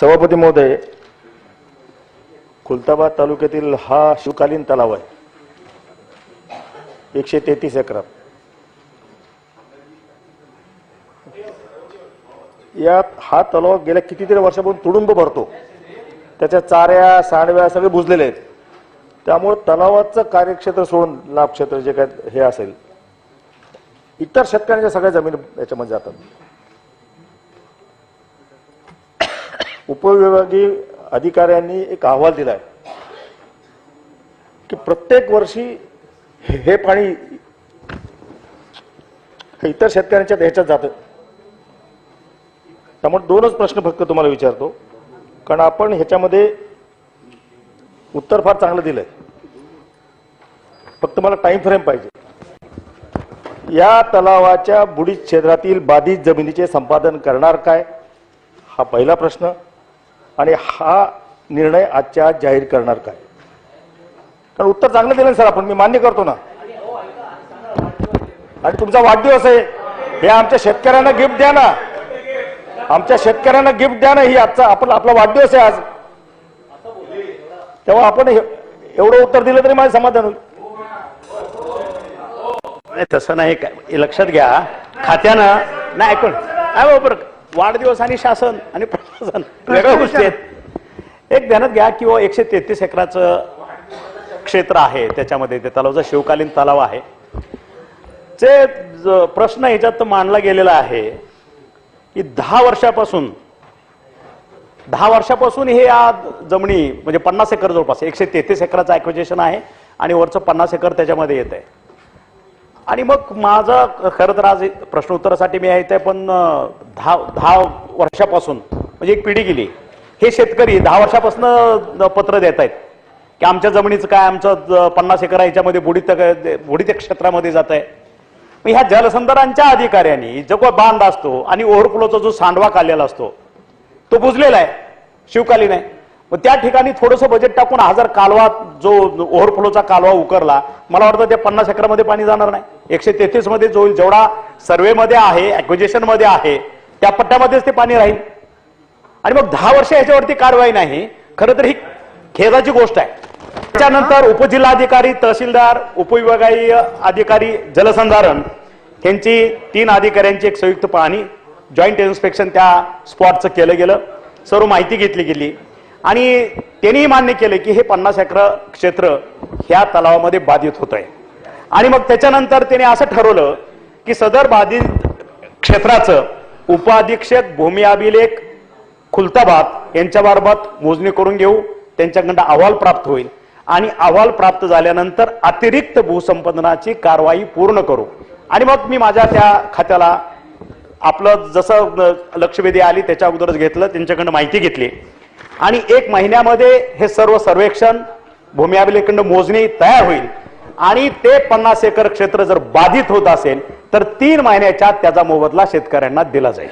सभापती महोदय खुलताबाद तालुक्यातील हा शिवकालीन तलाव आहे. एकशे तेहतीस एकरात. यात हा तलाव गेल्या कितीतरी वर्षापासून तुडुंब भरतो. त्याच्या चाऱ्या सांडव्या सगळे बुजलेले आहेत. त्यामुळे तलावाचं कार्यक्षेत्र सोडून लाभक्षेत्र जे काय हे असेल इतर शेतकऱ्यांच्या सगळ्या जमीन याच्यामध्ये जातात. उपविभागीय अधिकाऱ्यांनी एक अहवाल दिलाय की प्रत्येक वर्षी हे पाणी हे इतर शेतकऱ्यांच्या ह्याच्यात जातं. त्यामुळे दोनच प्रश्न फक्त तुम्हाला विचारतो. कारण आपण ह्याच्यामध्ये उत्तर फार चांगलं दिलंय. फक्त मला टाइम फ्रेम पाहिजे. या तलावाच्या बुडीत क्षेत्रातील बाधित जमिनीचे संपादन करणार काय? हा पहिला प्रश्न. आणि हा निर्णय आजच्या आज जाहीर करणार काय? कारण उत्तर चांगलं दिलं ना सर आपण मी मान्य करतो ना. आणि तुमचा वाढदिवस आहे. हे आमच्या शेतकऱ्यांना गिफ्ट द्या ना. आमच्या शेतकऱ्यांना गिफ्ट द्या ना ही आजचा आपण आपला वाढदिवस आहे आज. तेव्हा आपण हे- एवढं उत्तर दिलं तरी माझं समाधान होईल. नाही तसं नाही. काय हे लक्षात घ्या. खात्यानं नाही ऐकून. नाही बरोबर. वाढदिवस आणि शासन आणि प्रशासन वेगळ्या गोष्टी आहेत. एक ध्यानात घ्या किंवा एकशे तेहतीस एकराचं क्षेत्र आहे त्याच्यामध्ये ते तलावचा शिवकालीन तलाव आहे. जे ज- प्रश्न ह्याच्यात मांडला गेलेला आहे की दहा वर्षापासून दहा वर्षापासून हे या जमिनी म्हणजे पन्नास एकर जवळपास एकशे तेहतीस एकराचं ॲक्विजेशन आहे आणि वरचं पन्नास एकर त्याच्यामध्ये येत आहे आणि मग माझं खरं तर आज प्रश्न उत्तरासाठी मी आहे पण दहा दहा वर्षापासून म्हणजे एक पिढी गेली. हे शेतकरी दहा वर्षापासून पत्र देत आहेत की आमच्या जमिनीचं काय आमचं पन्नास एकर ह्याच्यामध्ये याच्यामध्ये बुडीत बुडीत क्षेत्रामध्ये जात आहे. मग ह्या जलसंधारांच्या अधिकाऱ्यांनी जो काही बांध असतो आणि ओव्हरफ्लोचा जो सांडवा काढलेला असतो तो बुजलेला आहे शिवकालीन आहे. मग त्या ठिकाणी थोडंसं बजेट टाकून हजार कालवा जो ओव्हरफ्लोचा कालवा उकरला मला वाटतं त्या पन्नास एकरामध्ये पाणी जाणार नाही. एकशे तेहतीसमध्ये जो जेवढा सर्वेमध्ये आहे ऍक्विजेशनमध्ये आहे त्या पट्ट्यामध्येच ते पाणी राहील. आणि मग दहा वर्ष याच्यावरती कारवाई नाही खरं तर ही खेदाची गोष्ट आहे. त्यानंतर उपजिल्हाधिकारी तहसीलदार उपविभागीय अधिकारी जलसंधारण यांची तीन अधिकाऱ्यांची एक संयुक्त पाहणी जॉईंट इन्स्पेक्शन त्या स्पॉटचं केलं गेलं. सर्व माहिती घेतली गेली. आणि त्यांनीही मान्य केलं की हे पन्नास एकर क्षेत्र ह्या तलावामध्ये बाधित होत आहे आणि मग त्याच्यानंतर त्याने असं ठरवलं की सदर बाधित क्षेत्राचं उपअधीक्षक भूमी अभिलेख खुलताबाद यांच्याबाबत मोजणी करून घेऊ. त्यांच्याकडं अहवाल प्राप्त होईल. आणि अहवाल प्राप्त झाल्यानंतर अतिरिक्त भूसंपादनाची कारवाई पूर्ण करू. आणि मग मी माझ्या त्या खात्याला आपलं जसं लक्षवेधी आली त्याच्या अगोदरच घेतलं त्यांच्याकडनं माहिती घेतली. आणि एक महिन्यामध्ये हे सर्व सर्वेक्षण भूमी अभिलेखंड मोजणी तयार होईल. आणि ते पन्नास एकर क्षेत्र जर बाधित होत असेल तर तीन महिन्याच्या त्याचा मोबदला शेतकऱ्यांना दिला जाईल.